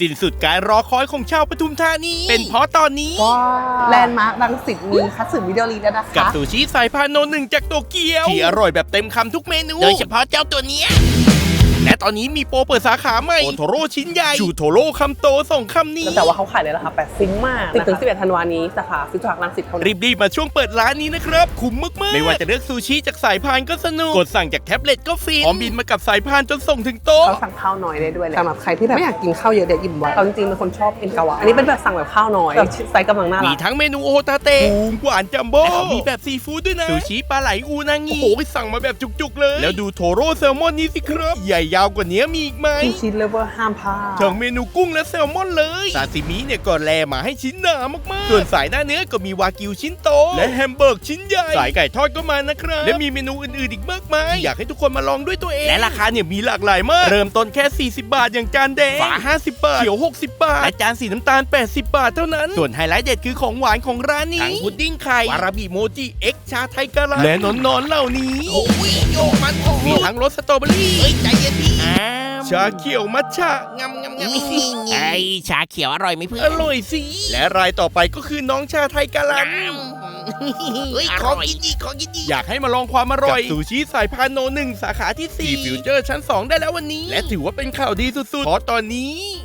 สิ้นสุดการรอคอยของชาวปทุมธานี เป็นเพราะตอนนี้ว้าวแลนด์มาร์ครังสิตมีคัตสึมิโดริแล้วนะคะกับซูชิสายพานโนหนึ่งจากโตเกียวที่อร่อยแบบเต็มคำทุกเมนู โดยเฉพาะเจ้าตัวเนี้ย และตอนนี้มีโปรเปิดสาขาใหม่โอโทโร่ชิ้นใหญ่ชูโทโร่คำโตสองคำนี้แต่ว่าเขาขายในราคา8ซิงมาก10ถึง11ธันวานี้สาขาฟิวเจอร์พาร์ครังสิตเท่านั้นรีบๆมาช่วงเปิดร้านนี้นะครับคุ้มมากๆไม่ว่าจะเลือกซูชิจากสายพานก็สนุกกดสั่งจากแท็บเล็ตก็ฟินพร้อมบินมากับสายพานจนส่งถึงโต๊ะเขาสั่งข้าวน้อยได้ด้วยแหละสำหรับใครที่แบบไม่อยากกินข้าวเยอะเดี๋ยวอิ่มไว้เราจริงๆเป็นคนชอบเอ็นกาวะอันนี้เป็นแบบสั่งแบบข้าวน้อยแบบไซส์กำลังน่ามีรักทั้งเมนูโอตาเตะปูหวานจัมโบ้และเขามีแบบซีฟู้ดด้วยนะซูชิปลาไหลอูนางิโอ้โหสั่งมาแบบจุกๆเลย แล้วดูโทโร่แซลมอนนี้สิครับใหญ่ยาวกว่านี้มีอีกไหมกินชิ้นเลเวอร์ห้ามพลาดทั้งเมนูกุ้งและแซลมอนเลยซาซิมิเนี่ยก็แลมาให้ชิ้นหนามากๆ ส่วนสายหน้าเนื้อก็มีวากิวชิ้นโต และแฮมเบอร์กชิ้นใหญ่ สายไก่ทอดก็มานะครับ และมีเมนูอื่นๆอีกมากมายที่อยากให้ทุกคนมาลองด้วยตัวเอง และราคาเนี่ยมีหลากหลายมาก เริ่มต้นแค่ 40 บาทอย่างจานแดงฝา50 บาทเขียว 60 บาทและจานสีน้ำตาล 80 บาทเท่านั้น ส่วนไฮไลท์เด็ดคือของหวานของร้านนี้ทั้งพุดดิ้งไข่วาราบิโมจิเอ็กชาไทยกะลาและนอนๆเหล่านี้โอ้ยโยกมันโอ้โหมีทั้งรสสตรอเบอรี่เฮ้ยใจเย็นพี่ ชาเขียวมัทฉะงำงำงำไอ้ชาเขียวอร่อยไหมเพื่ออนร่อยสิ และรายต่อไปก็คือน้องชาไทยกาลันเฮ้ยของกินดีของกินดีอยากให้มาลองความอร่อยกับซูชิสายพานโนหนึ่งสาขาที่4ฟิวเจอร์ชั้น 2 ได้แล้ววันนี้ และถือว่าเป็นข่าวดีสุดๆเพราะตอนนี้